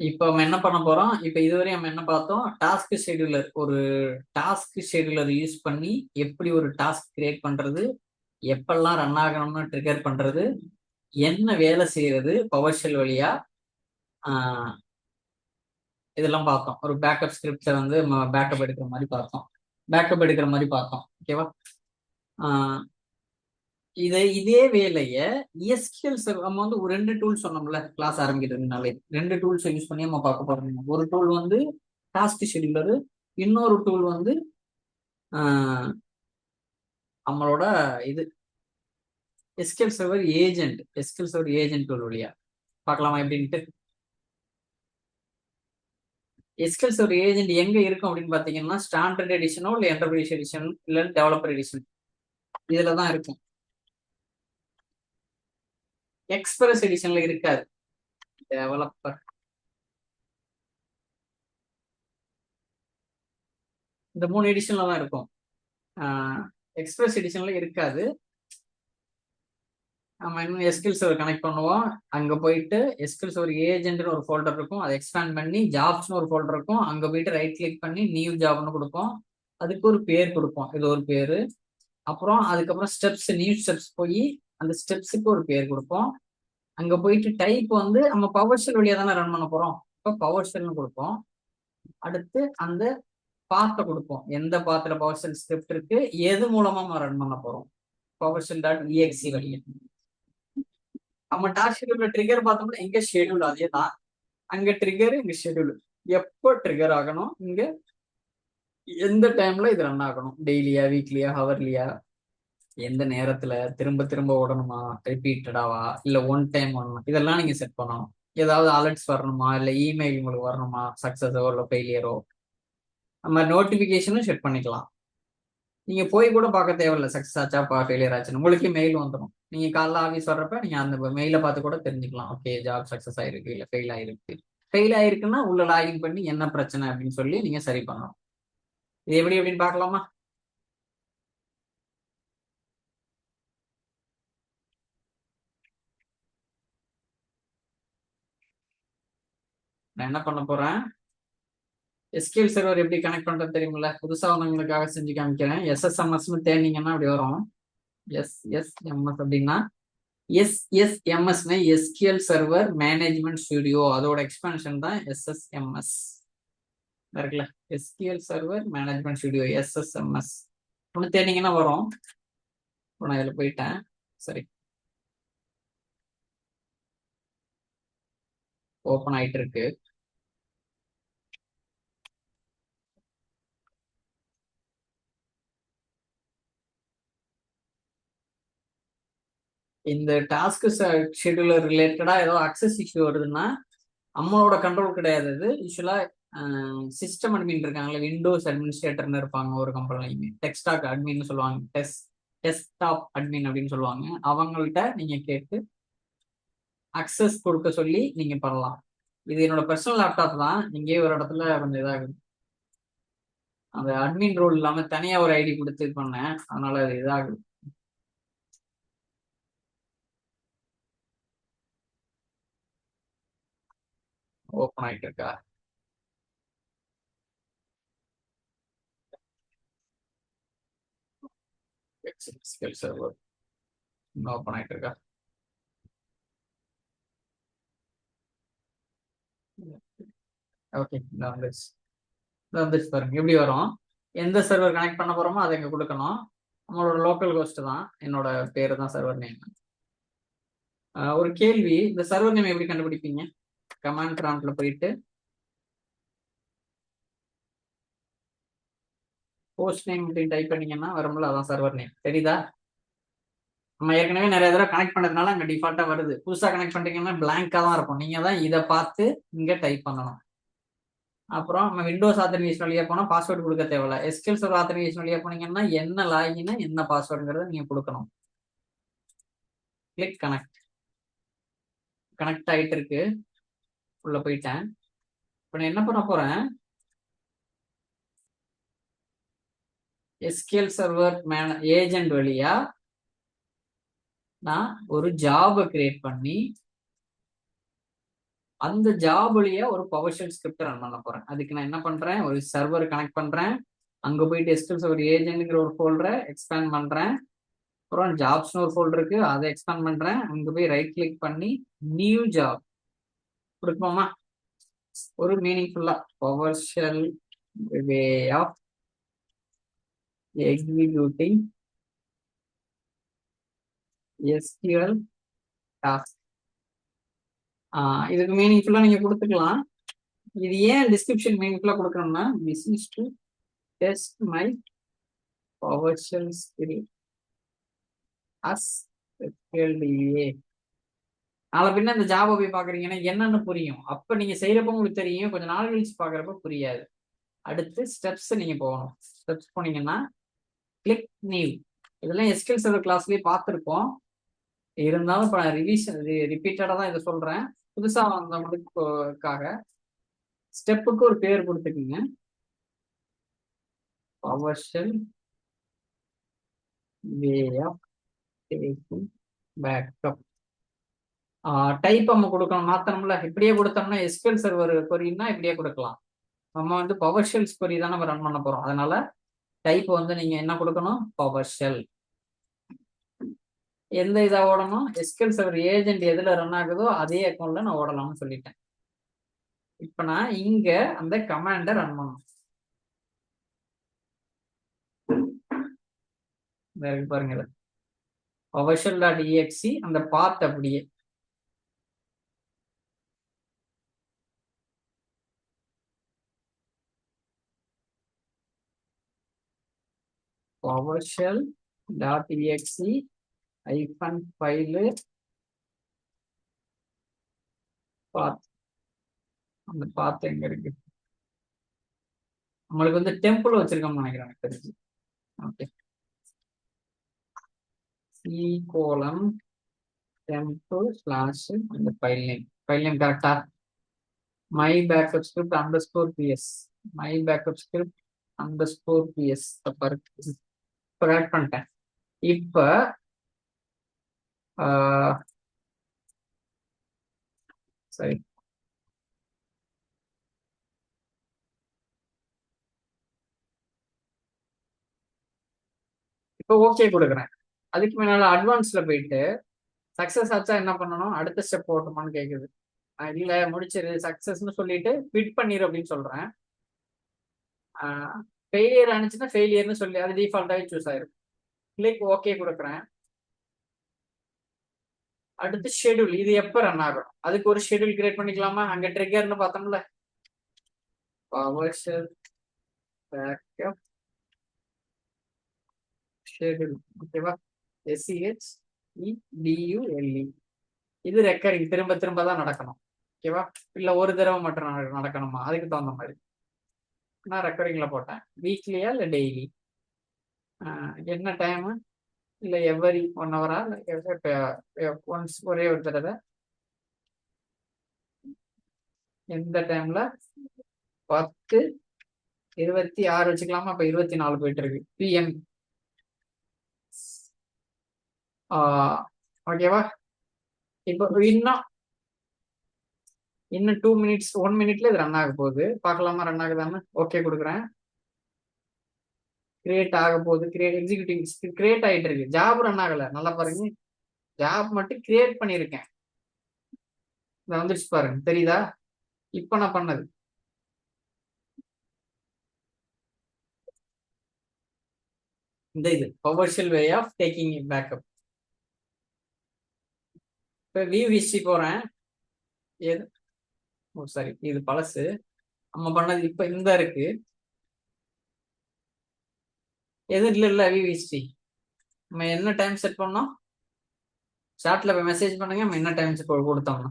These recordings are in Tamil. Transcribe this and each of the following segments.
இப்போ நம்ம என்ன பண்ண போறோம்? இப்போ இதுவரை நம்ம என்ன பார்த்தோம்? டாஸ்க் ஷெடியூலர் ஒரு டாஸ்க் ஷெடியூலர் யூஸ் பண்ணி எப்படி ஒரு டாஸ்க் கிரியேட் பண்றது? எப்பெல்லாம் ரன் ஆகணும்னு ட்ரிகர் பண்றது? என்ன வேலை செய்யறது? பவர் ஷெல் வழியா இதெல்லாம் பார்த்தோம். ஒரு பேக்கப் ஸ்கிரிப்டை வந்து நம்ம பேக்கப் எடுக்கிற மாதிரி பார்த்தோம். பேக்கப் எடுக்கிற மாதிரி பார்த்தோம். ஓகேவா இதை இதே வேலைய எஸ்கியூஎல் நம்ம வந்து ஒரு ரெண்டு டூல்ஸ் சொன்னோம்ல கிளாஸ் ஆரம்பிக்கிறதுனாலே ரெண்டு டூல்ஸ் யூஸ் பண்ணி நம்ம பார்க்க போறோம். ஒரு டூல் வந்து டாஸ்க் ஷெடியூலரு இன்னொரு டூல் வந்து நம்மளோட இது SQL server agent SQL server agent tool வழியா. பார்க்கலாமா எப்படின்ட்டு? எஸ்கியூஎல் சர்வர் ஏஜென்ட் எங்க இருக்கும் அப்படின்னு பாத்தீங்கன்னா ஸ்டாண்டர்ட் எடிஷனோ இல்லை என்டர்பிரைஸ் எடிஷன் இல்லை டெவலப்பர் எடிஷன் இதுல தான் இருக்கும். எக்ஸ்பிரஸ் எடிஷன்ல இருக்காது. டெவலப்பர் இந்த மூணு எடிஷன்ல தான் இருக்கும். எக்ஸ்பிரஸ் எடிஷன்ல இருக்காது. நம்ம இன்னும் எஸ்கில் சர்வர் கனெக்ட் பண்ணுவோம். அங்க போயிட்டு எஸ்கில் சர்வர் ஏஜென்ட்னு ஒரு ஃபோல்டர் இருக்கும். அதை எக்ஸ்பேண்ட் பண்ணி ஜாப்ஸ்னு ஒரு ஃபோல்டர் இருக்கும். அங்க போயிட்டு ரைட் கிளிக் பண்ணி நியூ ஜாப்னு கொடுப்போம். அதுக்கு ஒரு பேர் கொடுப்போம். இது ஒரு பேரு. அப்புறம் அதுக்கப்புறம் ஸ்டெப்ஸ் நியூ ஸ்டெப்ஸ் போய் அந்த ஸ்டெப்ஸுக்கு ஒரு பேர் கொடுப்போம். அங்க போயிட்டு டைப் வந்து நம்ம பவர் ஷெல் வழியா தானே ரன் பண்ண போறோம். இப்போ பவர் ஷெல்னு கொடுப்போம். அடுத்து அந்த பாத்தை கொடுப்போம். எந்த பாத்துல பவர் ஷெல் ஸ்கிரிப்ட் இருக்கு எது மூலமா நம்ம ரன் பண்ண போறோம்? பவர் ஷெல் டாட் இஎக்சி வழியா. நம்ம டாஸ்க் ஷெடியூல் ட்ரிகர் பார்த்தோம்னா எங்க ஷெடியூல் அதே தான். அங்க ட்ரிகர் இங்க ஷெடியூல் எப்போ ட்ரிகர் ஆகணும்? இங்க எந்த டைம்ல இது ரன் ஆகணும்? டெய்லியா வீக்லியா ஹவர்லியா எந்த நேரத்துல திரும்ப திரும்ப ஓடணுமா? ரிப்பீட்டடாவா இல்ல ஒன் டைம் வரணும் இதெல்லாம் நீங்க செட் பண்ணணும். ஏதாவது அலர்ட்ஸ் வரணுமா? இல்ல இமெயில் உங்களுக்கு வரணுமா? சக்சஸோ இல்ல ஃபெயிலியரோ நம்ம நோட்டிபிகேஷனும் செட் பண்ணிக்கலாம். நீங்க போய் கூட பார்க்க தேவையில்ல. சக்சஸ் ஆச்சா பா ஃபெயிலியர் ஆச்சுன்னு. உங்களுக்கே மெயில் வந்துடும் நீங்க காலைல ஆஃபீஸ் வர்றப்ப நீங்க அந்த மெயிலை பார்த்து கூட தெரிஞ்சுக்கலாம். ஓகே ஜாப் சக்சஸ் ஆயிருக்கு இல்ல ஃபெயில் ஆயிருக்கு. ஃபெயில் ஆயிருக்குன்னா உள்ள லாகின் பண்ணி என்ன பிரச்சனை அப்படின்னு சொல்லி நீங்க சரி பண்ணணும். இது எப்படி எப்படின்னு பார்க்கலாமா? நான் என்ன பண்ண போறேன்? எஸ்கியூஎல் சர்வர் எப்படி கனெக்ட் பண்றது தெரியுமில்ல? புதுசா வந்தவங்களுக்காக செஞ்சு காமிக்கிறேன். எஸ்எஸ்எம்எஸ்னு தேடினீங்கன்னா அப்படி வரும். எஸ் எஸ் எம்எஸ் அப்படின்னா எஸ் எஸ் எம்எஸ்னா எஸ்கியூஎல் சர்வர் மேனேஜ்மெண்ட் ஸ்டுடியோ அதோட எக்ஸ்பென்ஷன் தான் எஸ்எஸ்எம்எஸ் இருக்குல்ல? SQL server management studio SSMS ஒன்று தேடிங்கன்னா வரும். இப்போ நான் இதில் போயிட்டேன். சரி. ஓப்பன் ஆயிட்டு இருக்கு. இந்த டாஸ்க் ஷெடியூலர் ரிலேட்டடாக ஏதோ அக்சஸ் இஷ்யூ வருதுன்னா நம்மளோட கண்ட்ரோல் கிடையாது அது. யூஸ்வலாக சிஸ்டம் அட்மின் இருக்காங்களே விண்டோஸ் அட்மினிஸ்ட்ரேட்டர்னு இருப்பாங்க ஒரு கம்பெனிலையுமே டெக்ஸ்டாக் அட்மின் சொல்லுவாங்க. டெஸ்ட் டெஸ்க்டாப் அட்மின் அப்படின்னு சொல்லுவாங்க. அவங்கள்ட்ட நீங்கள் கேட்டு அக்சஸ் கொடுக்க சொல்லி நீங்கள் பண்ணலாம். இது என்னோட பர்சனல் லேப்டாப் தான். இங்கேயே ஒரு இடத்துல கொஞ்சம் இதாகுது. அந்த அட்மின் ரோல் இல்லாமல் தனியாக ஒரு ஐடி கொடுத்து பண்ணேன். அதனால அது இதாகுது. ஓப்பன் ஆகிட்டு இருக்கா? எக்ஸ்எல் சர்வர் ஓப்பன் ஆகிட்டு இருக்கா? ஓகே இந்த வந்துருச்சு இந்த வந்துருச்சு பாருங்க. எப்படி வரும்? எந்த சர்வர் கனெக்ட் பண்ண போறோமோ அதை இங்க கொடுக்கணும். நம்மளோட லோக்கல் கோஸ்ட் தான். என்னோட பேரு தான் சர்வர் நேம் ஒரு கேள்வி இந்த சர்வர் நேம் எப்படி கண்டுபிடிப்பீங்க? கமாண்ட் ப்ராம்ப்ட்ல போயிட்டு போஸ்ட் நேம் அப்படின்னு டைப் பண்ணீங்கன்னா வரும்ல அதான் சர்வர் நேம் தெரியுதா? நம்ம ஏற்கனவே நிறைய தடவை கனெக்ட் பண்ணதுனால அங்கே டிஃபால்ட்டா வருது. புதுசாக கனெக்ட் பண்ணிட்டீங்கன்னா பிளாங்கா தான் இருக்கும். நீங்க தான் இதை பார்த்து இங்க டைப் பண்ணணும். அப்புறம் நம்ம விண்டோஸ் ஆத்தரிகேஷன் வழியாக போனால் பாஸ்வேர்டு கொடுக்க தேவையில்ல. எஸ்கில் சர்வர் ஆத்தரிகேஷன் வழியாக போனீங்கன்னா என்ன லாகின் என்ன பாஸ்வேர்டுங்கிறத நீங்க கொடுக்கணும். கிளிக் கனெக்ட் கனெக்ட் ஆயிட்டு இருக்கு. உள்ள போயிட்டேன். இப்போ நான் என்ன பண்ண போறேன்? எஸ்கேல் சர்வர் மேன ஏஜென்ட் வழியா நான் ஒரு ஜாபை கிரியேட் பண்ணி அந்த ஜாப் வழியா ஒரு பவர்ஷெல் ஸ்கிரிப்ட் ரன் பண்ண போறேன். அதுக்கு நான் என்ன பண்றேன்? ஒரு சர்வர் கனெக்ட் பண்றேன். அங்க போயிட்டு எஸ்கிரிப்ட் ஒரு ஏஜென்ட்ங்கிற ஒரு ஃபோல்டரை எக்ஸ்பேண்ட் பண்றேன். அப்புறம் ஜாப்ஸ்னு ஒரு ஃபோல்டர் இருக்கு. அதை எக்ஸ்பேண்ட் பண்றேன். அங்க போய் ரைட் கிளிக் பண்ணி நியூ ஜாப் கொடுப்போமா? ஒரு மீனிங்ஃபுல்லா powershell way of executing SQL task இதுக்கு மீனிங்ஃபுல்லா நீங்க கொடுத்துக்கலாம். இது ஏன் டிஸ்கிரிப்ஷன் மீனிங்ஃபுல்லா கொடுக்கணும்னா this is to test my powershell skill as கேள்வியே நாளை பின்ன இந்த ஜாபை போய் பாக்குறீங்கன்னா என்னன்னு புரியும். அப்ப நீங்க செய்யறப்ப உங்களுக்கு தெரியும். கொஞ்சம் நாள் கழிச்சு பாக்குறப்ப புரியாது. அடுத்து ஸ்டெப்ஸ் நீங்க போகணும். ஸ்டெப்ஸ் போனீங்கன்னா கிளிக் நியூ இதெல்லாம் எஸ்கில் சர்வர் கிளாஸ்லயே பார்த்துருப்போம். இருந்தாலும் இப்போ நான் ரிவிஷன் ரிப்பீட்டடாக தான் இதை சொல்றேன். புதுசா வந்தவங்களுக்காக ஸ்டெப்புக்கு ஒரு பேர் கொடுத்துக்குங்க. Powershell way of taking backup type நம்ம கொடுக்கணும். மாத்தணும்ல. இப்படியே கொடுத்தோம்னா எஸ்கெல் சர்வர் கொரின்னா இப்படியே கொடுக்கலாம். நம்ம வந்து பவர் ஷெல்ஸ் கொரி தான் நம்ம ரன் பண்ண போறோம். அதனால டைப் வந்து நீங்க என்ன கொடுக்கணும்? பவர் ஷெல் எந்த இதா ஓடணும்? எஸ்கியூஎல் சர்வர் ஏஜென்ட் எதுல ரன் ஆகுதோ அதே அக்கௌண்ட்ல நான் ஓடலாம்னு சொல்லிட்டேன். இப்ப நான் இங்க அந்த கமாண்டை ரன் பண்ணணும். பாருங்க பவர்ஷெல் டாட் இஎக்சி அந்த பார்ட் அப்படியே. PowerShell dot exe hyphen file path. அந்த பாத் எங்க இருக்கு? நம்மளுக்கு வந்து டெம்பிள் வச்சிருக்கோம்னு நினைக்கிறேன் எனக்கு தெரிஞ்சு. Okay C colon temple slash அந்த ஃபைல் நேம் ஃபைல் நேம் கரெக்டா my backup script underscore PS my backup script underscore PS தப்பா இருக்கு இப்போ ஆட் பண்ணிட்டேன். இப்போ சரி இப்போ ஓகே கொடுக்குறேன். அதுக்கு மேனால அட்வான்ஸ்ல போயிட்டு சக்சஸ் ஆச்சா என்ன பண்ணணும்? அடுத்த ஸ்டெப் போட்டோமான்னு கேட்குது இல்லை முடிச்சிரு சக்சஸ்னு சொல்லிட்டு ஃபிட் பண்ணிடு அப்படின்னு சொல்றேன். ஃபெயிலியர் ஆனிச்சுன்னா ஃபெயிலியர்னு சொல்லி அது டிஃபால்ட்டாகவே சூஸ் ஆயிரும். கிளிக் ஓகே கொடுக்குறேன். அடுத்து ஷெடியூல் இது எப்போ ரன் ஆகும்? அதுக்கு ஒரு ஷெடியூல் கிரியேட் பண்ணிக்கலாமா? அங்க ட்ரிகர்னு பார்த்தோம்ல. பவர் ஷெல் பேக்கப் ஷெடியூல் ஓகேவா எஸ்சிஹெச் இடியூஎல்இ இது ரெக்கரிங் திரும்ப திரும்ப தான் நடக்கணும். ஓகேவா இல்ல ஒரு தடவை மட்டும் நடக்கணுமா? அதுக்கு தகுந்த மாதிரி. நான் ரெக்கரிங்ல போட்டேன். வீக்லியா இல்லை டெய்லி என்ன டைமு இல்லை எவ்ரி ஒன் ஹவரா இல்லை ஒன்ஸ் ஒரே ஒரு தடவை? எந்த டைம்ல பத்து இருபத்தி ஆறு வச்சுக்கலாமா? இப்போ இருபத்தி நாலு போயிட்டு இருக்கு பிஎம் ஓகேவா இப்போ இன்னும் இன்னும் டூ மினிட்ஸ் ஒன் மினிட்ல இது ரன் ஆக போகுது. பார்க்கலாமா? ரன் ஆகுதான்னு ஓகே கொடுக்குறேன். கிரியேட் ஆக போகுது. கிரியேட் எக்ஸிக்யூட்டிவ் கிரியேட் ஆயிட்டு இருக்கு. ஜாப் ரன் ஆகலை. நல்லா பாருங்க. ஜாப் மட்டும் கிரியேட் பண்ணியிருக்கேன். இதை வந்துருச்சு பாருங்க. தெரியுதா? இப்போ நான் பண்ணது. இந்த இது powershell way of taking backup இப்போ வியூ ஹிஸ்ட்ரி போறேன். எது? Oh sorry. இது பழசு. நம்ம பண்ணது இப்ப இந்த இருக்கு. எது? இல்லை இல்லை. விவிஸ்டி நம்ம என்ன டைம் செட் பண்ணோம்? சாட்ல போய் மெசேஜ் பண்ணுங்க. நம்ம என்ன டைம் செட் கொடுத்தோம்னா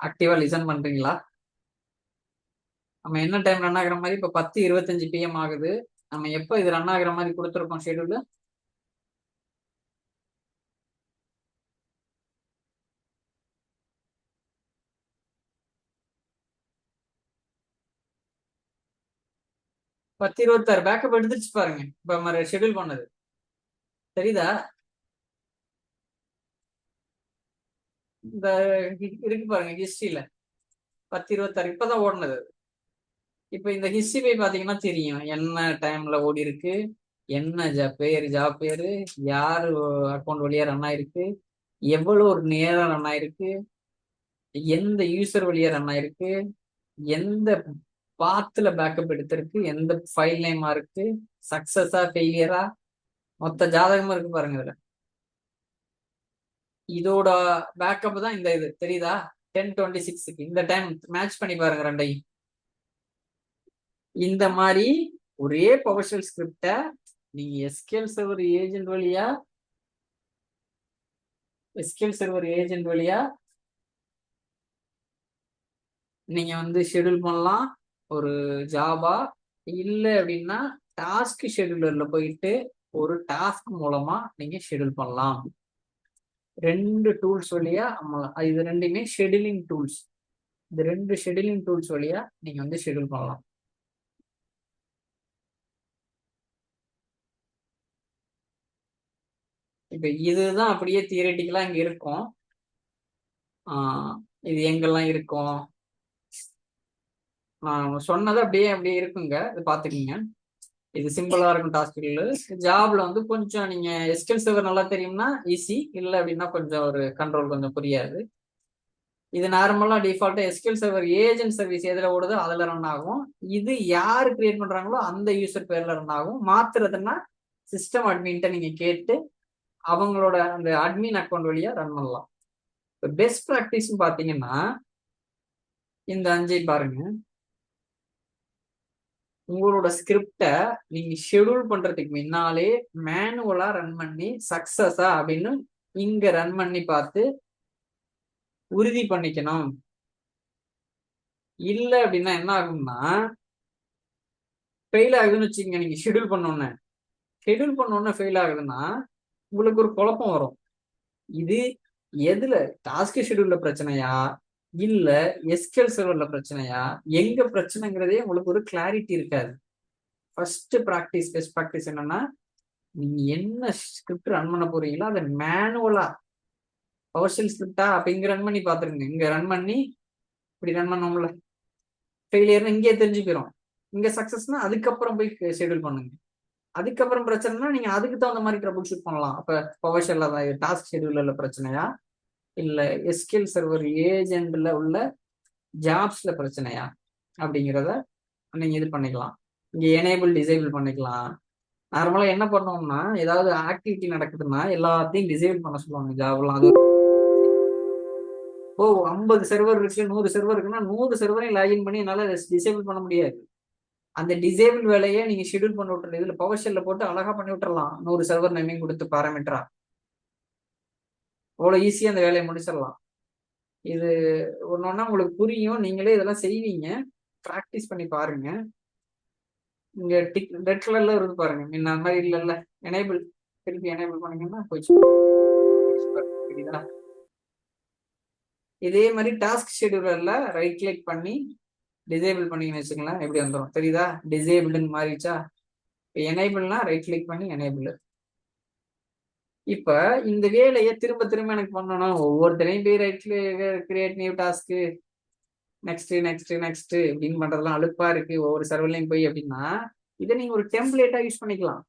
ஆக்டிவா லிசன் பண்றீங்களா? நம்ம என்ன டைம் ரன் ஆகுற மாதிரி? இப்ப பத்து இருபத்தஞ்சு பிஎம் ஆகுது. நம்ம எப்போ இது ரன் ஆகுற மாதிரி கொடுத்துருக்கோம் ஷெடியூல் பத்து இருபத்தாறு பேக்கப் எடுத்துச்சு பாருங்க. இப்ப நம்ம ஷெடியூல் பண்ணது. தெரியுதா? இந்த இருக்கு பாருங்க ஹிஸ்டரியில பத்து இருபத்தாறு இப்பதான் ஓடினது. இப்ப இந்த ஹிஸ்டரி போய் பாத்தீங்கன்னா தெரியும். என்ன டைம்ல ஓடி இருக்கு என்ன ஜா பேர்? ஜாப் பேரு? யாரு அக்கௌண்ட் வழியா ரன் ஆயிருக்கு? எவ்வளவு ஒரு நேரம் ரன் ஆயிருக்கு? எந்த யூசர் வழியா ரன் ஆயிருக்கு? எந்த பாத்துல பேக்கப் எடுத்திருக்கு. எந்த ஃபைல் நேமா இருக்கு? சக்சஸா ஃபெயிலியரா மொத்த ஜாதகமும் இருக்கு பாருங்க இதுல. இதோட பேக்கப் தான் இந்த இது. தெரியுதா? டென் டுவெண்ட்டி சிக்ஸுக்கு இந்த டைம் மேட்ச் பண்ணி பாருங்க ரெண்டையும். இந்த மாதிரி ஒரே பவர்ஷல் ஸ்கிரிப்ட நீங்க எஸ்கேல் சர்வர் ஏஜென்ட் வழியா எஸ்கேல் சர்வர் ஏஜென்ட் வழியா நீங்க வந்து ஷெடியூல் பண்ணலாம். ஒரு ஜாபா இல்லை அப்படின்னா டாஸ்க் ஷெடியூலர்ல போயிட்டு ஒரு டாஸ்க் மூலமா நீங்க ஷெடியூல் பண்ணலாம். ரெண்டு டூல்ஸ் வழியா இது ரெண்டுமே ஷெடியூலிங் டூல்ஸ். இந்த ரெண்டு ஷெடியூலிங் டூல்ஸ் வழியா நீங்க வந்து ஷெடியூல் பண்ணலாம். இப்ப இதுதான் அப்படியே தியரட்டிக்கலா இங்க இருக்கும். இது எங்கெல்லாம் இருக்கும்? சொன்னது அப்படியே அப்படியே இருக்குங்க. இது பாத்துக்கீங்க இது சிம்பிளா இருக்கும் டாஸ்க்கள் ஜாப்ல வந்து கொஞ்சம் நீங்க எஸ்கெல் சர்வர் நல்லா தெரியும்னா ஈஸி இல்லை அப்படின்னா கொஞ்சம் ஒரு கண்ட்ரோல் கொஞ்சம் புரியாது. இது நார்மலா டிஃபால்ட்டா எஸ்கெல் சர்வர் ஏஜென்ட் சர்வீஸ் எதுல ஓடுதோ அதுல ரன் ஆகும். இது யாரு கிரியேட் பண்றாங்களோ அந்த யூசர் பேர்ல ரன் ஆகும். மாத்துறதுன்னா சிஸ்டம் அட்மின்ட்ட நீங்க கேட்டு அவங்களோட அந்த அட்மின் அக்கௌண்ட் வழியா ரன் பண்ணலாம். இப்போ பெஸ்ட் ப்ராக்டிஸ் பாத்தீங்கன்னா இந்த அஞ்சை பாருங்க. உங்களோட ஸ்கிரிப்டை நீங்க ஷெடியூல் பண்றதுக்கு முன்னாலே மேனுவலா ரன் பண்ணி சக்சஸா அப்படின்னு இங்க ரன் பண்ணி பார்த்து உறுதி பண்ணிக்கணும். இல்ல அப்படின்னா என்ன ஆகும்னா ஃபெயில் ஆகுதுன்னு வச்சுக்கோங்க நீங்க ஷெடியூல் பண்ணோன்னே. ஷெடியூல் பண்ணோன்னே ஃபெயில் ஆகுதுன்னா உங்களுக்கு ஒரு குழப்பம் வரும். இது எதுல? டாஸ்க் ஷெடியூல்ல பிரச்சனையா? இல்ல எஸ்கேல் சர்வர்ல பிரச்சனையா? எங்க பிரச்சனைங்கிறதே உங்களுக்கு ஒரு கிளாரிட்டி இருக்காது. ஃபர்ஸ்ட் ப்ராக்டிஸ் பெஸ்ட் ப்ராக்டிஸ் என்னன்னா நீங்க என்ன ஸ்கிரிப்ட் ரன் பண்ண போறீங்களோ அதை மேனுவலா பவர்ஷியல் ஸ்கிரிப்டா அப்ப இங்க ரன் பண்ணி பாத்துருங்க இங்க ரன் பண்ணி இப்படி ரன் பண்ணோம்ல. ஃபெயிலியர்னு இங்கேயே தெரிஞ்சு போயிடும் இங்க சக்சஸ்னா அதுக்கப்புறம் போய் ஷெடியூல் பண்ணுங்க. அதுக்கப்புறம் பிரச்சனைனா நீங்க அதுக்கு தகுந்த மாதிரி ட்ரபுள் ஷூட் பண்ணலாம். அப்ப பவர்ஷெல்ல தான் டாஸ்க் ஷெடியூல்ல பிரச்சனையா? இல்லை எஸ்கில் சர்வர் ஏஜென்ட்ல உள்ள ஜாப்ஸ்ல பிரச்சனையா? அப்படிங்கிறத நீங்க இது பண்ணிக்கலாம். இங்க எனேபிள் டிசேபிள் பண்ணிக்கலாம். நார்மலா என்ன பண்ணோம்னா ஏதாவது ஆக்டிவிட்டி நடக்குதுன்னா எல்லாத்தையும் டிசேபிள் பண்ண சொல்லுவாங்க ஜாப்லாம் அது ஓ ஐம்பது சர்வர் இருக்கு நூறு சர்வர் இருக்குன்னா நூறு சர்வரையும் லாகின் பண்ணி என்னால் டிசேபிள் பண்ண முடியாது. அந்த டிசேபிள் வேலையை நீங்க ஷெடியூல் பண்ணி விட்டுறது இதுல பவர் ஷெல்ல போட்டு அழகா பண்ணி விட்டுறலாம். நூறு சர்வர் நேமையும் கொடுத்து பாராமீட்டரா அவ்வளோ ஈஸியாக அந்த வேலையை முடிச்சிடலாம். இது ஒன்று ஒன்றா உங்களுக்கு புரியும். நீங்களே இதெல்லாம் செய்வீங்க. ப்ராக்டிஸ் பண்ணி பாருங்க. இங்க டிக் ரெட் கலர்ல இருந்து பாருங்க. முன்ன அந்த மாதிரி இல்லைல்ல எனேபிள் திருப்பி எனேபிள் பண்ணீங்கன்னா போயிடுச்சு புரியுதா? இதே மாதிரி டாஸ்க் ஷெடியூலர்ல ரைட் கிளிக் பண்ணி டிசேபிள் பண்ணீங்கன்னு வச்சுக்கலாம் எப்படி வந்துடும் தெரியுதா? டிசேபிள்னு மாறிச்சா இப்போ எனேபிள்னா ரைட் கிளிக் பண்ணி எனேபிள் இப்ப இந்த வேலையை திரும்ப திரும்ப எனக்கு பண்ணணும். ஒவ்வொருத்தரையும் போய் right create new task next next next அப்படின்னு பண்றதெல்லாம் அழுப்பா இருக்கு. ஒவ்வொரு சர்வர்லையும் போய் அப்படின்னா இதை நீங்க ஒரு டெம்ப்ளேட்டா யூஸ் பண்ணிக்கலாம்.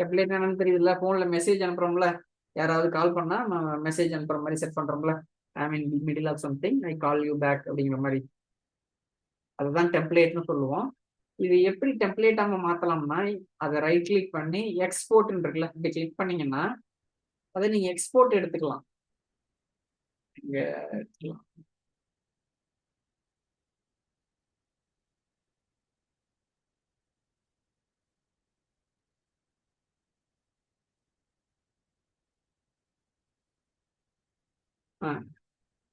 டெம்ப்ளேட் என்னன்னு தெரியுதுல்ல? போன்ல மெசேஜ் அனுப்புறோம்ல. யாராவது கால் பண்ணா நம்ம மெசேஜ் அனுப்புற மாதிரி set பண்றோம்ல. I mean middle of something I call you back அப்படிங்கிற மாதிரி. அதுதான் டெம்ப்ளேட்னு சொல்லுவோம். இது எப்படி டெம்ப்ளேட்டாம மாத்தலாம்னா அதை ரைட் கிளிக் பண்ணி எக்ஸ்போர்ட்னு இருக்குல்ல இப்படி கிளிக் பண்ணீங்கன்னா அதை நீங்க எக்ஸ்போர்ட் எடுத்துக்கலாம். இங்க எடுத்துக்கலாம்.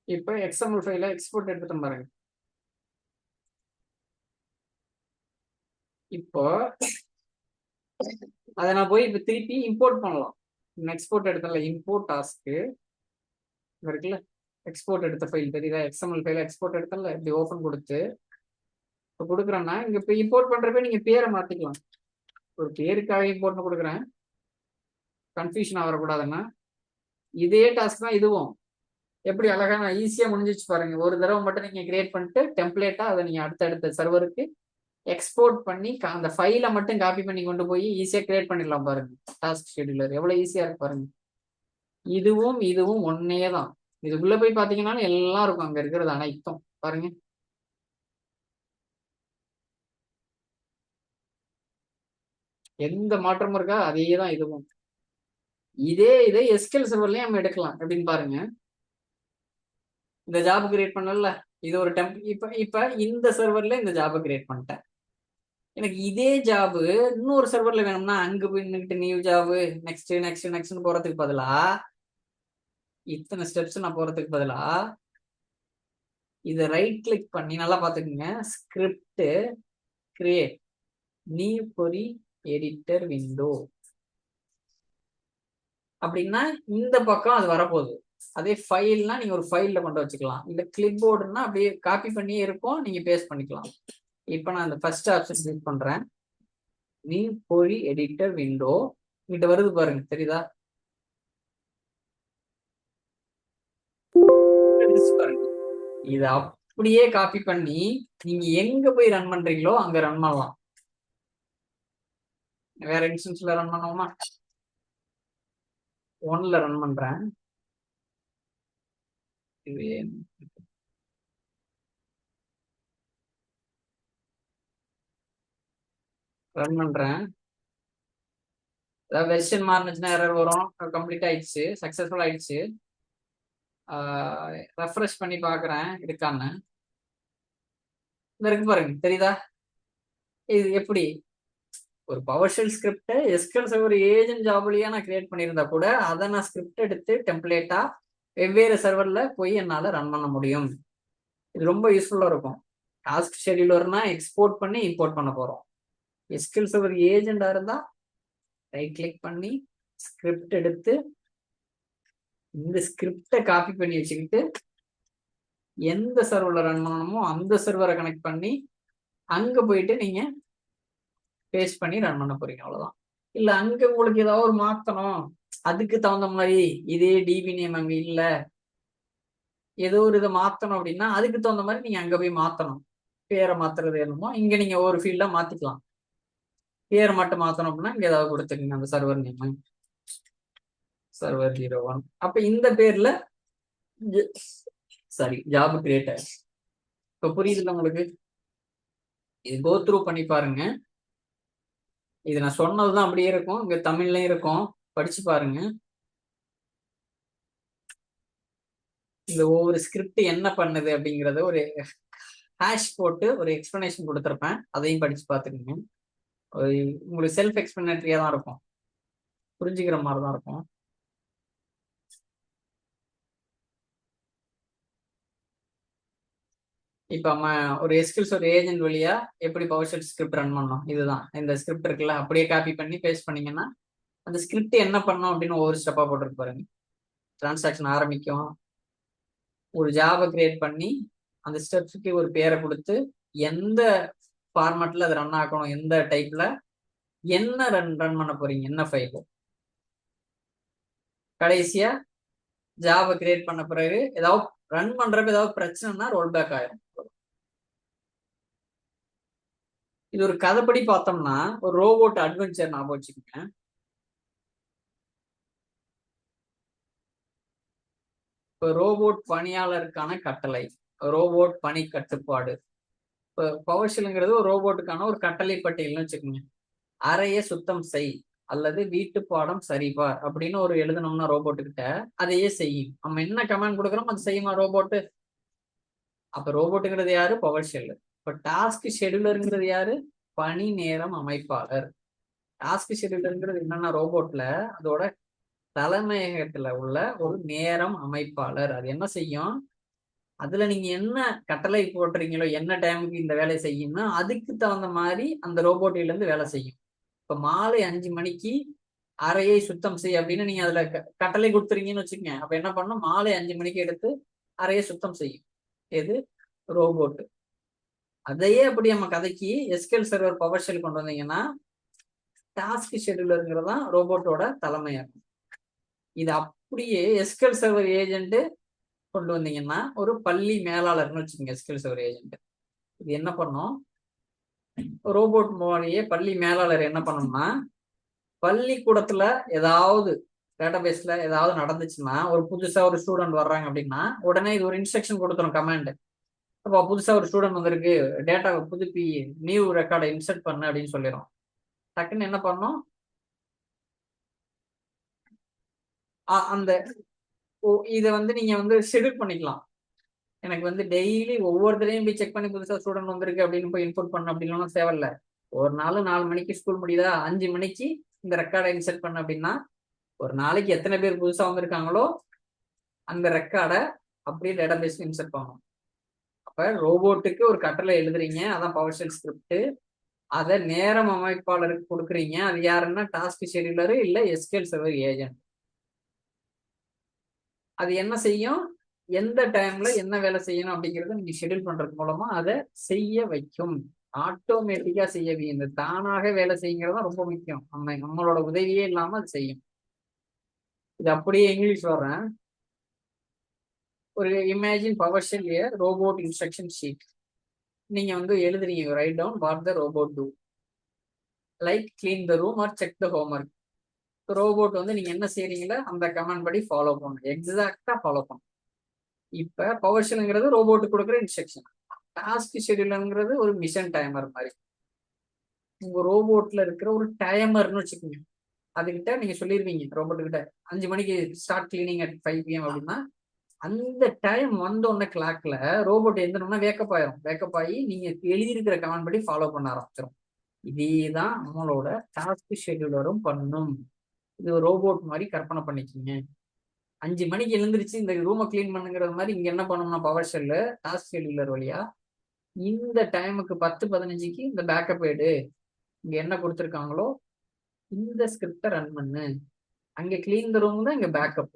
இப்போ எக்ஸ்எம்எல் ஃபைல எக்ஸ்போர்ட் எடுத்துட்டோம் பாருங்க. இப்போ அதை நான் போய் இப்போ திருப்பி இம்போர்ட் பண்ணலாம். எக்ஸ்போர்ட் எடுத்தல இம்போர்ட் டாஸ்க்கு இருக்குல்ல எக்ஸ்போர்ட் எடுத்த ஃபைல் தெரியுதா? எக்ஸ்எம்எல் ஃபைல் எக்ஸ்போர்ட் எடுத்தல இப்படி ஓப்பன் கொடுத்து. இப்போ கொடுக்குறேன்னா இங்கே இப்போ இம்போர்ட் பண்றப்ப நீங்கள் பேரை மாற்றிக்கலாம் ஒரு பேருக்காக இம்போர்ட்னு கொடுக்குறேன். கன்ஃபியூஷன் ஆகக்கூடாதுன்னா இதே டாஸ்க் தான் இதுவும். எப்படி அழகான ஈஸியாக முடிஞ்சிச்சு பாருங்கள் ஒரு தடவை மட்டும் நீங்கள் கிரியேட் பண்ணிட்டு டெம்ப்ளேட்டாக அதை நீங்கள் அடுத்தடுத்த சர்வருக்கு எக்ஸ்போர்ட் பண்ணி அந்த ஃபைலை மட்டும் காப்பி பண்ணி கொண்டு போய் ஈஸியா கிரியேட் பண்ணிடலாம் பாருங்க. டாஸ்க் ஷெடியூலர் எவ்வளவு ஈஸியா இருக்கு பாருங்க. இதுவும் இதுவும் ஒன்னே தான். இதுக்குள்ள போய் பாத்தீங்கன்னா எல்லாம் இருக்கும். அங்க இருக்கிறது அனைத்தும். பாருங்க. எந்த மாற்றமும் இருக்கா? அதே தான் இதுவும். இதே இதே எஸ்கெல் சர்வர்லயும் நம்ம எடுக்கலாம் அப்படின்னு பாருங்க. இந்த ஜாப் கிரியேட் பண்ணல. இது ஒரு டெம்ப் இப்ப இப்ப இந்த சர்வர்ல இந்த ஜாபை கிரியேட் பண்ணிட்டேன். எனக்கு இதே ஜாபு இன்னொரு சர்வர்ல வேணும்னா அங்க போய் நின்றுட்டு new job next next next போறதுக்கு பதிலா இத்தனை ஸ்டெப்ஸ் நான் போறதுக்கு பதிலா இதை ரைட் கிளிக் பண்ணி நல்லா பாத்துக்கோங்க ஸ்கிரிப்ட் கிரியேட் நியூ பொரி எடிட்டர் விண்டோ அப்படின்னா இந்த பக்கம் அது வரப்போகுது. அதே ஃபைல்னா நீங்க ஒரு ஃபைல்ல கொண்டு வச்சுக்கலாம். இந்த கிளிப் போர்டுன்னா அப்படியே காப்பி பண்ணியே இருக்கும் நீங்க பேஸ்ட் பண்ணிக்கலாம். இப்போ நான் இந்த ஃபர்ஸ்ட் ஆப்ஷன் கிளிக் பண்றேன். நீ போய் எடிட்டர் விண்டோ இங்கிட்ட வருது பாருங்க தெரியுதா? பாருங்க. இத அப்படியே காப்பி பண்ணி நீங்க எங்க போய் ரன் பண்றீங்களோ அங்க ரன் பண்ணலாம். வேற இன்ஸ்டன்ஸ்ல ரன் பண்ணுவோமா ஒன்ல ரன் பண்றேன். இது ரன் பண்றேன். ஏதாவது வெர்ஷன் மாறினுச்சுன்னா எரர் வரும். கம்ப்ளீட் ஆயிடுச்சு. சக்சஸ்ஃபுல் ஆயிடுச்சு. ரெஃப்ரெஷ் பண்ணி பாக்குறேன். இருக்கான்னு இருக்கு பாருங்க. தெரியுதா? இது எப்படி? ஒரு பவர் ஷெல் ஸ்கிரிப்டை எஸ்கல் ஒரு ஏஜென்ட் ஜாப்லயே நான் கிரியேட் பண்ணியிருந்தா கூட அதை நான் ஸ்கிரிப்ட் எடுத்து டெம்ப்ளேட்டா வெவ்வேறு சர்வர்ல போய் என்னால ரன் பண்ண முடியும். இது ரொம்ப யூஸ்ஃபுல்லா இருக்கும். டாஸ்க் ஷெடியூலர்னா எக்ஸ்போர்ட் பண்ணி இம்போர்ட் பண்ண போறோம். எஸ்கில் சர்வர் ஏஜெண்டா இருந்தா ரைட் கிளிக் பண்ணி ஸ்கிரிப்ட் எடுத்து இந்த ஸ்கிரிப்டை காப்பி பண்ணி வச்சுக்கிட்டு எந்த சர்வரில் ரன் பண்ணணுமோ அந்த சர்வரை கனெக்ட் பண்ணி அங்கே போயிட்டு நீங்க பேஸ்ட் பண்ணி ரன் பண்ண போறீங்க. அவ்வளோதான் இல்லை அங்கே உங்களுக்கு ஏதாவது ஒரு மாத்தணும். அதுக்கு தகுந்த மாதிரி இதே டிபி நேம் அங்கே இல்லை. ஏதோ ஒரு இதை மாத்தணும் அப்படின்னா அதுக்கு தகுந்த மாதிரி நீங்க அங்கே போய் மாத்தணும். பேரை மாத்துறது என்னமோ இங்க நீங்க ஒரு ஃபீல்டா மாத்திக்கலாம். பேர் மட்டும் மாத்தணும் அப்படின்னா இங்க ஏதாவது கொடுத்துருங்க அந்த server name server zero one அப்ப இந்த பேர்ல சாரி ஜாப் கிரியேட்டர் இப்ப புரியுதுல்ல உங்களுக்கு? இது கோ த்ரூ பண்ணி பாருங்க. இது நான் சொன்னதுதான் அப்படியே இருக்கும். இங்க தமிழ்லயும் இருக்கும். படிச்சு பாருங்க. இந்த ஒவ்வொரு ஸ்கிரிப்ட் என்ன பண்ணுது அப்படிங்கறத ஒரு ஹேஷ் போட்டு ஒரு எக்ஸ்பிளனேஷன் கொடுத்துருப்பேன். அதையும் படிச்சு பார்த்துக்கோங்க. உங்களுக்கு செல்ஃப் எக்ஸ்பிளனேட்டரியா தான் இருக்கும். புரிஞ்சுக்கிற மாதிரி தான் இருக்கும். இப்போ நம்ம ஒரு எஸ்கில்ஸ் ஒரு ஏஜென்ட் வழியா எப்படி பவர் ஷெட் ஸ்கிரிப்ட் ரன் பண்ணோம் இதுதான். இந்த ஸ்கிரிப்ட் இருக்குல்ல அப்படியே காப்பி பண்ணி பேஸ்ட் பண்ணீங்கன்னா அந்த ஸ்கிரிப்ட் என்ன பண்ணும் அப்படின்னு ஒவ்வொரு ஸ்டெப்பா போட்டுருக்கு பாருங்க. டிரான்சாக்ஷன் ஆரம்பிக்கும். ஒரு ஜாபை கிரியேட் பண்ணி அந்த ஸ்டெப்ஸுக்கு ஒரு பேரை கொடுத்து எந்த ஃபார்மேட்ல அது ரன் ஆக்கணும் எந்த டைப்ல என்ன ரன் ரன் பண்ண போறீங்க? என்ன ஃபைலு கடைசியா ஜாபை கிரியேட் பண்ண பிறகு ஏதாவது ரன் பண்ணுறப்ப ஏதாவது பிரச்சனைனா ரோல் பேக் ஆயிரும். இது ஒரு கதைப்படி பார்த்தோம்னா ஒரு ரோபோட் அட்வென்ச்சர் ஞாபகம் வச்சுக்கோங்க. இப்போ ரோபோட் பணியாளருக்கான கட்டளை ரோபோட் பணி கட்டுப்பாடு. இப்போ பவர்ஷலுங்கிறது ஒரு ரோபோட்டுக்கான ஒரு கட்டளை பட்டியல்னு வச்சுக்கோங்க. அறைய சுத்தம் செய் அல்லது வீட்டு பாடம் சரிபார் அப்படின்னு ஒரு எழுதணும்னா ரோபோட்டுக்கிட்ட அதையே செய்யும். நம்ம என்ன கமெண்ட் கொடுக்குறோம் அது செய்யுமா ரோபோட்டு அப்ப ரோபோட்டுங்கிறது யாரு? பவர் ஷெல்லு இப்ப டாஸ்க் ஷெடியூலருங்கிறது யாரு? பணி நேரம் அமைப்பாளர். டாஸ்க் ஷெடியூலருங்கிறது என்னன்னா ரோபோட்ல அதோட தலைமையகத்துல உள்ள ஒரு நேரம் அமைப்பாளர். அது என்ன செய்யும்? அதுல நீங்க என்ன கட்டளை போட்டுறீங்களோ என்ன டைமுக்கு இந்த வேலையை செய்யும்னா அதுக்கு தகுந்த மாதிரி அந்த ரோபோட்டில இருந்து வேலை செய்யும். இப்ப மாலை அஞ்சு மணிக்கு அறையை சுத்தம் செய் அப்படின்னு நீங்க அதுல கட்டளை கொடுத்துறீங்கன்னு வச்சுக்கோங்க. அப்ப என்ன பண்ணும்? மாலை அஞ்சு மணிக்கு எடுத்து அறையை சுத்தம் செய்யும். எது? ரோபோட்டு அதையே அப்படி நம்ம கதைக்கு எஸ்கேல் சர்வர் பவர் ஷெல் கொண்டு வந்தீங்கன்னா டாஸ்க் ஷெடியூலருங்கிறது தான் ரோபோட்டோட தலைமையாகும். இது அப்படியே எஸ்கேல் சர்வர் ஏஜென்ட் கொண்டு வந்தீங்கன்னா ஒரு பள்ளி மேலாளர்னு வச்சுக்கோங்க ஸ்கில்ஸ் ஒரு ஏஜென்ட் இது என்ன பண்ணும்? ரோபோட் மூலியே பள்ளி மேலாளர் என்ன பண்ணணும்னா பள்ளிக்கூடத்துல ஏதாவது டேட்டாபேஸ்ல ஏதாவது நடந்துச்சுன்னா ஒரு புதுசா ஒரு ஸ்டூடெண்ட் வர்றாங்க அப்படின்னா உடனே இது ஒரு இன்ஸ்ட்ரக்ஷன் கொடுத்துரும் கமாண்ட் அப்போ புதுசா ஒரு ஸ்டூடெண்ட் வந்திருக்கு டேட்டாவை புதுப்பி நியூ ரெக்கார்டை இன்சர்ட் பண்ணு அப்படின்னு சொல்லிடும் டக்குன்னு என்ன பண்ணும்? அ- அந்த இதை வந்து நீங்க வந்து ஷெடியூல் பண்ணிக்கலாம். எனக்கு வந்து டெய்லி ஒவ்வொருத்தரையும் போய் செக் பண்ணி புதுசாக ஸ்டூடெண்ட் வந்திருக்கு அப்படின்னு போய் இன்ஃபோர்ட் பண்ண அப்படின்லாம் தேவையில்ல ஒரு நாள் நாலு மணிக்கு ஸ்கூல் முடியுதா? அஞ்சு மணிக்கு இந்த ரெக்கார்டை இன்சர்ட் பண்ண அப்படின்னா ஒரு நாளைக்கு எத்தனை பேர் புதுசாக வந்திருக்காங்களோ அந்த ரெக்கார்டை அப்படியே டேட்டாபேஸ் இன்சர்ட் பண்ணணும். அப்போ ரோபோட்டுக்கு ஒரு கட்டளை எழுதுறீங்க அதான் பவர் ஷெல் ஸ்கிரிப்ட் அதை நேரம் அமைப்பாளருக்கு கொடுக்குறீங்க. அது யாருன்னா டாஸ்க் ஷெடியூலரு இல்லை எஸ்கேல் சர்வர் ஏஜென்ட் அது என்ன செய்யும்? எந்த டைம்ல என்ன வேலை செய்யணும் அப்படிங்கறத நீங்க ஷெடியூல் பண்றது மூலமா அதை செய்ய வைக்கும். ஆட்டோமேட்டிக்கா செய்ய வைக்கும் தானாக வேலை செய்யுங்கிறது ரொம்ப முக்கியம். நம்ம நம்மளோட உதவியே இல்லாம அது செய்யும். இது அப்படியே இங்கிலீஷ் வர்றேன் ஒரு imagine powershell robot instruction sheet நீங்க வந்து எழுதுறீங்க. Write down what the robot do like clean the room or check the homework robot வந்து நீங்க என்ன செய்றீங்களோ அந்த கமெண்ட் படி ஃபாலோ பண்ணணும். எக்ஸாக்டா ஃபாலோ பண்ணணும். இப்ப பவர் ஷெல்ங்கிறது ரோபோட்டுக்கு கொடுக்குற இன்ஸ்ட்ரக்ஷன் டாஸ்க் ஷெடியூலுங்கிறது ஒரு மிஷன் டைமர் மாதிரி. உங்க ரோபோட்ல இருக்கிற ஒரு டைமர்னு வச்சுக்கோங்க. அதுகிட்ட நீங்க சொல்லிருவீங்க ரோபோட் கிட்ட. அஞ்சு மணிக்கு start cleaning at five PM அப்படின்னா அந்த டைம் வந்த உடனே கிளாக்ல ரோபோட் எந்திரம்னா வேக்கப் ஆயிரும். வேக்கப் ஆகி நீங்க எழுதியிருக்கிற கமெண்ட் படி ஃபாலோ பண்ண ஆரம்பிச்சிடும் இதேதான் நம்மளோட டாஸ்க் ஷெடியூலரும் பண்ணும். இது ரோபோட் மாதிரி கற்பனை பண்ணிக்கிங்க. அஞ்சு மணிக்கு எழுந்திரிச்சு இந்த ரூமை க்ளீன் பண்ணுங்கிறது மாதிரி இங்க என்ன பண்ணணும்னா பவர் ஷெல்லு டாஸ்க் ஷெடியூலர் வழியா இந்த டைமுக்கு பத்து பதினஞ்சுக்கு இந்த பேக்கப் எடு. இங்க என்ன கொடுத்துருக்காங்களோ இந்த ஸ்கிரிப்டை ரன் பண்ணு. அங்க கிளீன் த ரூம் தான் இங்க பேக்கப்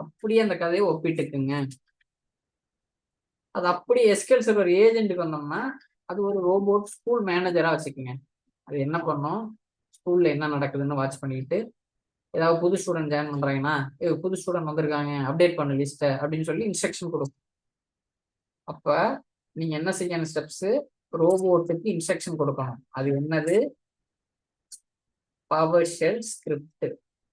அப்படியே அந்த கதையை ஒப்பிட்டுக்குங்க. அது அப்படியே எஸ்கேல் சர்வர் ஏஜென்ட்டுக்கு வந்தோம்னா அது ஒரு ரோபோட் ஸ்கூல் மேனேஜரா வச்சுக்கோங்க. அது என்ன பண்ணும்? ஸ்கூல்ல என்ன நடக்குதுன்னு வாட்ச் பண்ணிட்டு ஏதாவது புது ஸ்டூடெண்ட் ஜாயின் பண்ணுறாங்கன்னா புது ஸ்டூடெண்ட் வந்திருக்காங்க அப்டேட் பண்ணு லிஸ்ட்டை அப்படின்னு சொல்லி இன்ஸ்ட்ரக்ஷன் கொடுக்கும். அப்ப நீங்க என்ன செய்யணும் ஸ்டெப்ஸ் ரோபோட்டுக்கு இன்ஸ்ட்ரக்ஷன் கொடுக்கணும். அது என்னது? பவர் ஷெல் ஸ்கிரிப்ட்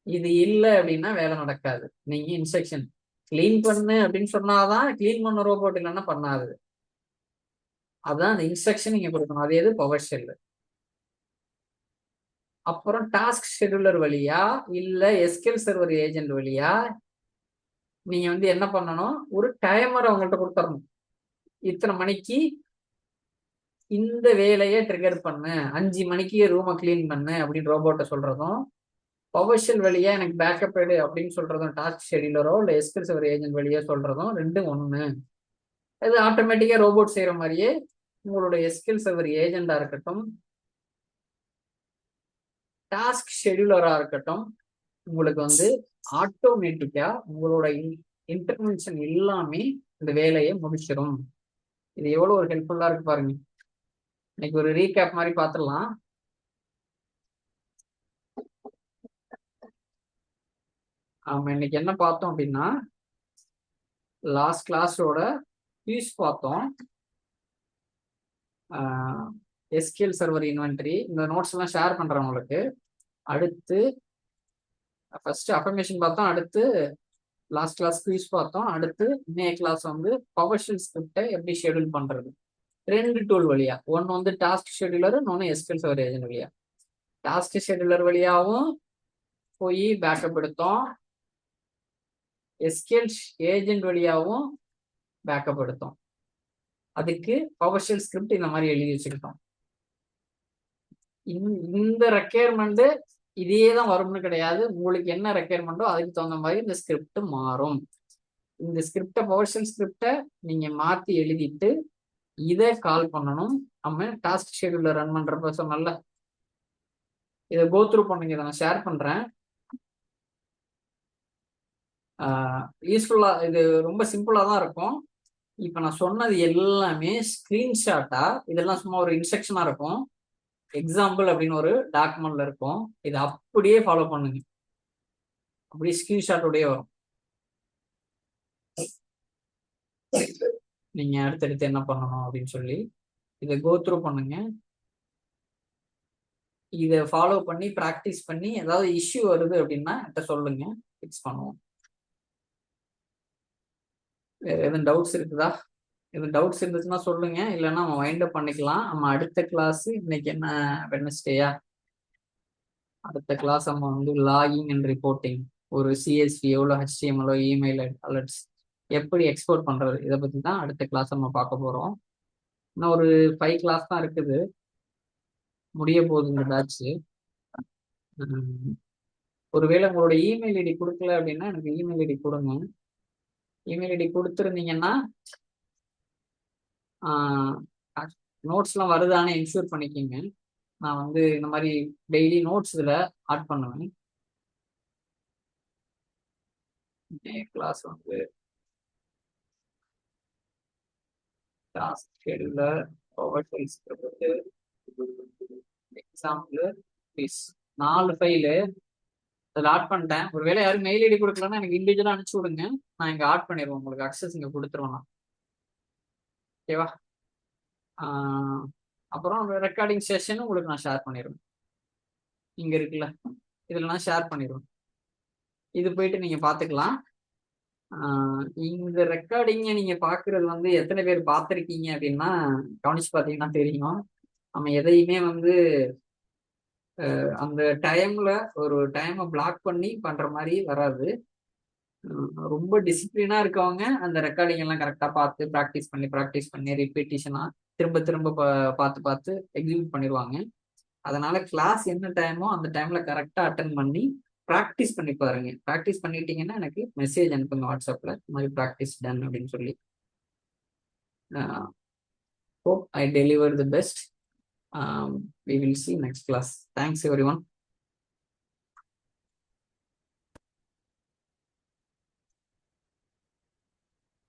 இது இல்லை அப்படின்னா வேலை நடக்காது. நீங்க இன்ஸ்ட்ரக்ஷன் கிளீன் பண்ணு அப்படின்னு சொன்னாதான் கிளீன் பண்ண ரோபோட் இல்லைன்னா பண்ணாது. அதான் அந்த இன்ஸ்ட்ரக்ஷன் நீங்கள் கொடுக்கணும். அது எது? பவர் ஷெல்லு அப்புறம் டாஸ்க் ஷெடியூலர் வழியா இல்லை எஸ்கேல் சர்வர் ஏஜென்ட் வழியா நீங்கள் வந்து என்ன பண்ணணும்? ஒரு டைமர் அவங்கள்ட்ட கொடுத்துடணும் இத்தனை மணிக்கு இந்த வேலையை ட்ரிகர் பண்ணு. அஞ்சு மணிக்கு ரூமை க்ளீன் பண்ணு அப்படின்னு ரோபோட்டை சொல்றதும் பவர்ஷியல் வழியா எனக்கு பேக்கப் எடு அப்படின்னு சொல்கிறதும் டாஸ்க் ஷெடியூலரோ இல்லை எஸ்கேல் சர்வர் ஏஜென்ட் வழியா சொல்றதும் ரெண்டும் ஒன்று இது ஆட்டோமேட்டிக்காக ரோபோட் செய்கிற மாதிரியே உங்களோட எஸ்கில் சர்வர் ஏஜெண்டாக இருக்கட்டும் டாஸ்க் ஷெடியூலரா இருக்கட்டும் உங்களுக்கு வந்து ஆட்டோமேட்டிக்கா உங்களோட இன்டர்வென்ஷன் எல்லாமே இந்த வேலையை முடிச்சிடும் இது எவ்வளோ ஒரு ஹெல்ப்ஃபுல்லா இருக்கு பாருங்க. இன்னைக்கு ஒரு ரீகேப் மாதிரி பார்த்துடலாம் ஆமா இன்னைக்கு என்ன பார்த்தோம் அப்படின்னா லாஸ்ட் கிளாஸோட ஃபீஸ் பார்த்தோம். எஸ்கியூஎல் சர்வர் இன்வென்ட்ரி இந்த நோட்ஸ் எல்லாம் ஷேர் பண்றேன் உங்களுக்கு அடுத்து ஃபர்ஸ்ட் அஃபர்மேஷன் பார்த்தோம் அடுத்து லாஸ்ட் கிளாஸ் குயிஸ் பார்த்தோம் அடுத்து இன்னைய கிளாஸ் வந்து பவர் ஷெல் ஸ்கிரிப்டை எப்படி ஷெடியூல் பண்றது? ரெண்டு டூல் வழியா. ஒன்று வந்து டாஸ்க் ஷெடியூலர் இன்னொன்று எஸ்கியூஎல் சர்வர் ஏஜென்ட் வழியா. டாஸ்க் ஷெடியூலர் வழியாகவும் போய் பேக்கப் எடுத்தோம். எஸ்கியூஎல் ஏஜென்ட் வழியாகவும் பேக்கப் எடுத்தோம். அதுக்கு பவர் ஷெல் ஸ்கிரிப்ட் இந்த மாதிரி எழுதி வச்சுக்கிட்டோம். இந்த ரெக்குயர்மெண்ட் இதே தான் வரும்னு கிடையாது. உங்களுக்கு என்ன ரெக்குயர்மெண்ட்டோ அதுக்கு தகுந்த மாதிரி இந்த ஸ்கிரிப்ட் மாறும். இந்த ஸ்கிரிப்டை போர்ஷன் ஸ்கிரிப்டை நீங்க மாத்தி எழுதிட்டு இதை கால் பண்ணணும். நம்ம டாஸ்க் ஷெடியூலர் ரன் பண்றப்ப சொன்னல இதை கோத்ரூ பண்ணுங்க இதை நான் ஷேர் பண்றேன். யூஸ்ஃபுல்லா இது ரொம்ப சிம்பிளா தான் இருக்கும். இப்போ நான் சொன்னது எல்லாமே ஸ்கிரீன்ஷாட்டா இதெல்லாம் சும்மா ஒரு இன்ஸ்ட்ரக்ஷனா இருக்கும். எக்ஸாம்பிள் அப்படின்னு ஒரு டாக்குமெண்ட்ல இருக்கும். இதை அப்படியே ஃபாலோ பண்ணுங்க. அப்படியே ஸ்கிரீன்ஷாட்டோடய வரும். நீங்க அடுத்தடுத்து என்ன பண்ணணும் அப்படின்னு சொல்லி இதை கோத்ரூ பண்ணுங்க. இதை ஃபாலோ பண்ணி ப்ராக்டிஸ் பண்ணி ஏதாவது இஷ்யூ வருது அப்படின்னா என்கிட்ட சொல்லுங்க. ஃபிக்ஸ் பண்ணுவோம். வேற எதுவும் டவுட்ஸ் இருக்குதா? எதுவும் டவுட்ஸ் இருந்துச்சுன்னா சொல்லுங்க. இல்லைன்னா நம்ம வைண்ட் அப் பண்ணிக்கலாம். நம்ம அடுத்த கிளாஸ் இன்னைக்கு என்ன? வெனஸ்டேயா அடுத்த கிளாஸ் நம்ம வந்து லாகிங் அண்ட் ரிப்போர்ட்டிங் ஒரு சிஎஸ்பி எவ்வளோ ஹெச்டிஎம்எல்ஓ இமெயில் அலர்ட்ஸ் எப்படி எக்ஸ்போர்ட் பண்ணுறது இதை பற்றி தான் அடுத்த கிளாஸ் நம்ம பார்க்க போகிறோம் இன்னும் ஒரு ஃபைவ் கிளாஸ் தான் இருக்குது. முடிய போகுது இந்த பேட்ச் ஒருவேளை உங்களோட இமெயில் ஐடி கொடுக்கல அப்படின்னா எனக்கு இமெயில் ஐடி கொடுங்க. இமெயில் ஐடி கொடுத்துருந்தீங்கன்னா நோட்ஸ்லாம் வருதான்னு என்ஷூர் பண்ணிக்கிங்க. நான் வந்து இந்த மாதிரி டெய்லி நோட்ஸ் இதில் ஆட் பண்ணுவேன். கிளாஸ் வந்து கிளாஸ் ஷெடியூல ஓவர் ஃபைல்ஸ் எக்ஸாம்பிள் ப்ளீஸ் நாலு ஃபைலு அதில் ஆட் பண்ணிட்டேன். ஒருவேளை யாரும் மெயில் ஐடி கொடுக்கலன்னா எனக்கு இண்டிவிஜுவலாக அனுப்பிச்சி விடுங்க. நான் இங்கே ஆட் பண்ணிடுவேன் உங்களுக்கு அக்சஸ் இங்கே கொடுத்துருவேன். நான் ஓகேவா? அப்புறம் ரெக்கார்டிங் செஷன் உங்களுக்கு நான் ஷேர் பண்ணிடுவேன். இங்கே இருக்குல்ல? இதில் நான் ஷேர் பண்ணிடுவேன். இது போயிட்டு நீங்கள் பார்த்துக்கலாம் இந்த ரெக்கார்டிங்கை நீங்கள் பார்க்குறது வந்து எத்தனை பேர் பார்த்துருக்கீங்க அப்படின்னா கவனிச்சு பார்த்தீங்கன்னா தெரியும். நம்ம எதையுமே வந்து அந்த டைமில் ஒரு டைமை பிளாக் பண்ணி பண்ணுற மாதிரி வராது. ரொம்ப டிசிப்ளினா இருக்கவங்க அந்த ரெக்கார்டிங் எல்லாம் கரெக்டா பார்த்து ப்ராக்டிஸ் பண்ணி ப்ராக்டிஸ் பண்ணி ரிப்பீட்டிஷனா திரும்ப திரும்ப பார்த்து பார்த்து எக்ஸிக்யூட் பண்ணிடுவாங்க. அதனால கிளாஸ் என்ன டைமோ அந்த டைம்ல கரெக்டா அட்டன் பண்ணி ப்ராக்டிஸ் பண்ணி பாருங்க. ப்ராக்டிஸ் பண்ணிட்டீங்கன்னா எனக்கு மெசேஜ் அனுப்புங்க வாட்ஸ்அப்ல இந்த மாதிரி ப்ராக்டிஸ் டன் அப்படின்னு சொல்லி. hope I deliver the best we will will next class thanks Thanks one